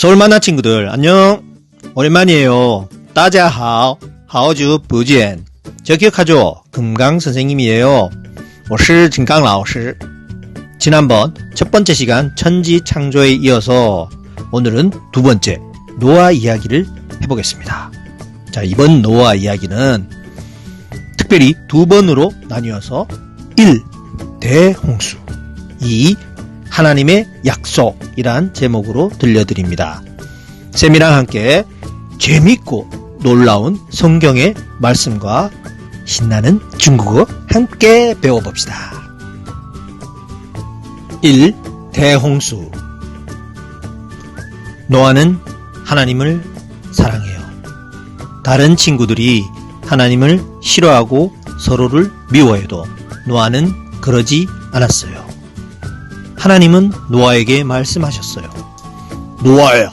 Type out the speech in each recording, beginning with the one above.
서울 만나 친구들 안녕 오랜만이에요 따자하오 하오주 부지엔 저 기억하죠 금강 선생님이에요 我是 金刚 老师 지난번 첫 번째 시간 천지 창조에 이어서 오늘은 두 번째 노아 이야기를 해보겠습니다 자 이번 노아 이야기는 특별히 두 번으로 나뉘어서 1. 대홍수 2. 하나님의 약속이란 제목으로 들려드립니다. 쌤이랑 함께 재밌고 놀라운 성경의 말씀과 신나는 중국어 함께 배워봅시다. 1. 대홍수 노아는 하나님을 사랑해요. 다른 친구들이 하나님을 싫어하고 서로를 미워해도 노아는 그러지 않았어요. 하나님은 노아에게 말씀하셨어요. 노아야,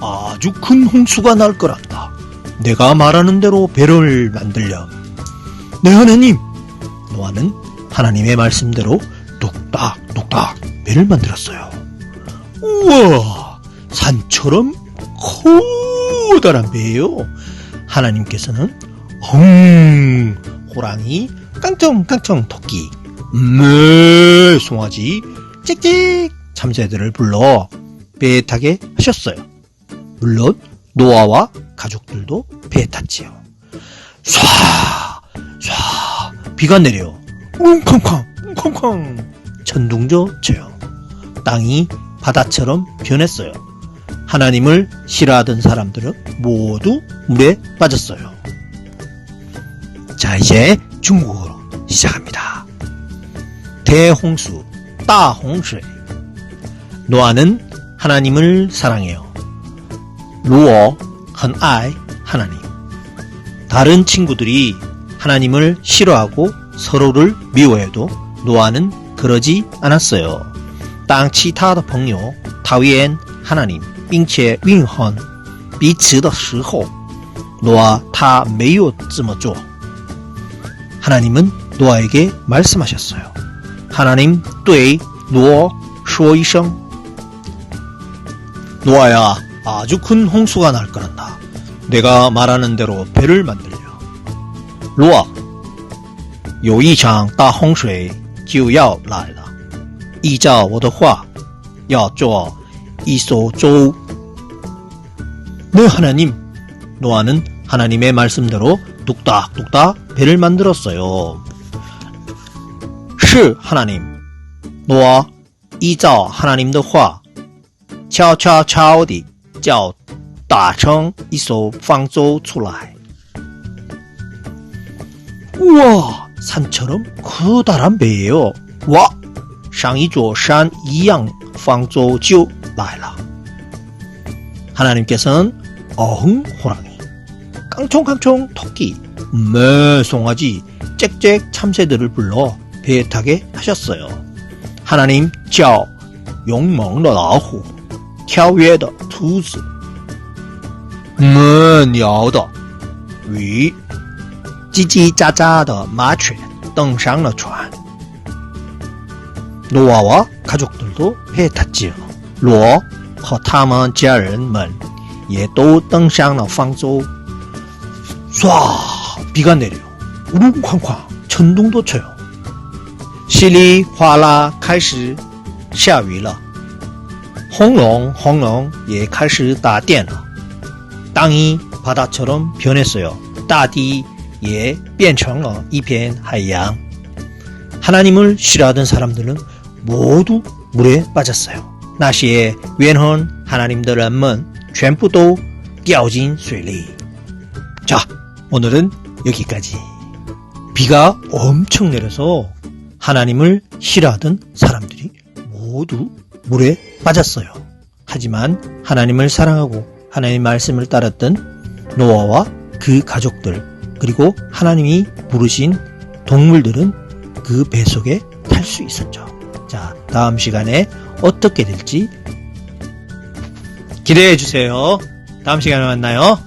아주 큰 홍수가 날 거란다. 내가 말하는 대로 배를 만들렴. 네, 하나님. 노아는 하나님의 말씀대로 뚝딱 뚝딱 배를 만들었어요. 우와, 산처럼 커다란 배예요. 하나님께서는 헝, 호랑이, 깡총깡총 토끼, 매, 송아지, 찍찍 참새들을 불러 배에 타게 하셨어요. 물론 노아와 가족들도 배에 탔지요. 쏴, 쏴, 비가 내려. 웅쾅쾅, 웅쾅쾅. 천둥저 쳐요. 땅이 바다처럼 변했어요. 하나님을 싫어하던 사람들은 모두 물에 빠졌어요. 자, 이제 중국어로 시작합니다. 대홍수, 따홍수. 노아는 하나님을 사랑해요. 루어, 很爱 하나님. 다른 친구들이 하나님을 싫어하고 서로를 미워해도 노아는 그러지 않았어요. 当其他的朋友讨厌하나님并且怨恨彼此的时候，노아他没有这么做。 하나님은 노아에게 말씀하셨어요. 하나님 对 노아 说一声 노아야 아주 큰 홍수가 날 거란다. 내가 말하는 대로 배를 만들려. 노아 有一场大洪水就要来了。依照我的话，要做一艘舟。 네, 하나님. 노아는 하나님의 말씀대로 뚝딱뚝딱 배를 만들었어요. 是 하나님. 노아 依照 하나님的话悄悄悄地叫打成一艘方舟出来. 우와, 산처럼 커다란 배예요. 와, 像一座山一样方舟就来了. 하나님께서는 어흥 호랑이, 깡총깡총 토끼, 매 송아지, 짹짹 참새들을 불러 배에 타게 하셨어요. 하나님 叫勇猛的老虎，跳跃的兔子，么鸟的鱼，叽叽喳喳的麻雀登上了船。 노아와 가족들도 배에 탔지요. 노아和他们家人们也都登上了方舟. 쏴 비가 내려. 우릉쾅쾅 천둥도 쳐요. 稀里哗啦开始下雨了。轰隆轰隆也开始打电了。 땅이 바다처럼 변했어요. 大地也变成了一片海洋. 하나님을 싫어하던 사람들은 모두 물에 빠졌어요. 那些怨恨 하나님的人们全部都掉进水里. 자, 오늘은 여기까지. 비가 엄청 내려서 하나님을 싫어하던 사람들이 모두 물에 빠졌어요. 하지만 하나님을 사랑하고 하나님의 말씀을 따랐던 노아와 그 가족들 그리고 하나님이 부르신 동물들은 그 배 속에 탈 수 있었죠. 자, 다음 시간에 어떻게 될지 기대해 주세요. 다음 시간에 만나요.